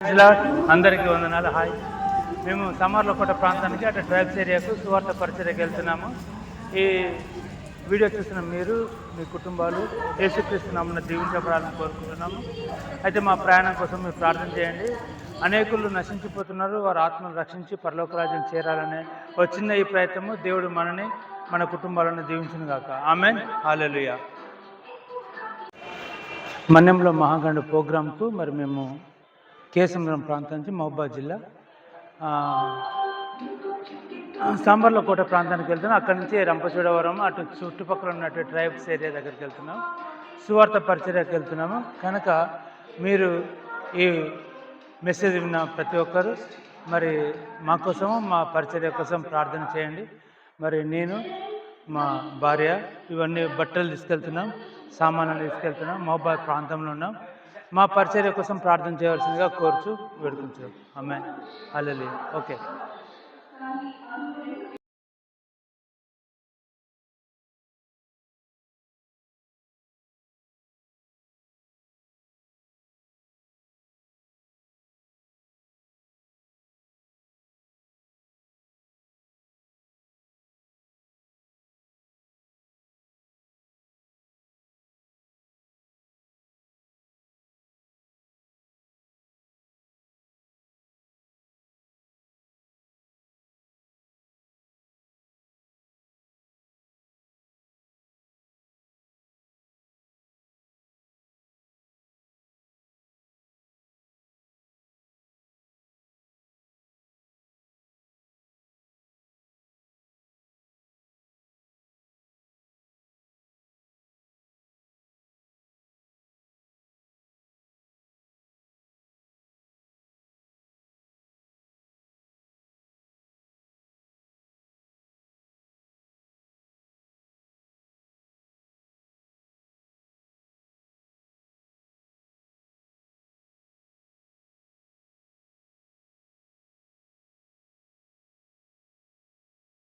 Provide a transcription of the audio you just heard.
అందరికీ వందనాలు. హాయ్. మేము సమ్మర్లకోట ప్రాంతానికి అటు ట్రైబ్స్ ఏరియాకు సువార్త పరిచర్యకి వెళ్తున్నాము. ఈ వీడియో చూసిన మీరు మీ కుటుంబాలు యేసుక్రీస్తు నమ్మను దీవించబడాలని కోరుకుంటున్నాము. అయితే మా ప్రయాణం కోసం మీరు ప్రార్థన చేయండి. అనేకులు నశించిపోతున్నారు. వారి ఆత్మను రక్షించి పరలోకరాజ్యం చేరాలనే ఒక చిన్న ఈ ప్రయత్నము దేవుడు మనని మన కుటుంబాలను దీవించును గాక. ఆమెన్. హాలెలుయా. మన్యంలో మహాగండు ప్రోగ్రాంకు మరి మేము కేసముద్రం ప్రాంతం నుంచి మహబాద్ జిల్లా. సాంబర్లకోట కోట ప్రాంతానికి వెళ్తున్నాం. అక్కడి నుంచి రంపచూడవరం అటు చుట్టుపక్కల ఉన్నట్టు ట్రైబ్స్ ఏరియా దగ్గరికి వెళ్తున్నాం. సువార్త పరిచర్యకి వెళ్తున్నాము. కనుక మీరు ఈ మెసేజ్ విన్న ప్రతి ఒక్కరు మరి మా కోసము మా పరిచర్య కోసం ప్రార్థన చేయండి. మరి నేను మా భార్య ఇవన్నీ బట్టలు తీసుకెళ్తున్నాం సామాన్లు తీసుకెళ్తున్నాం మహబాద్ ప్రాంతంలో ఉన్నాం. మా పరిచర్య కోసం ప్రార్థన చేయవలసిందిగా కోరుచు వేడుకుంటున్నాం. అమ్మాయి అల్లెలు ఓకే.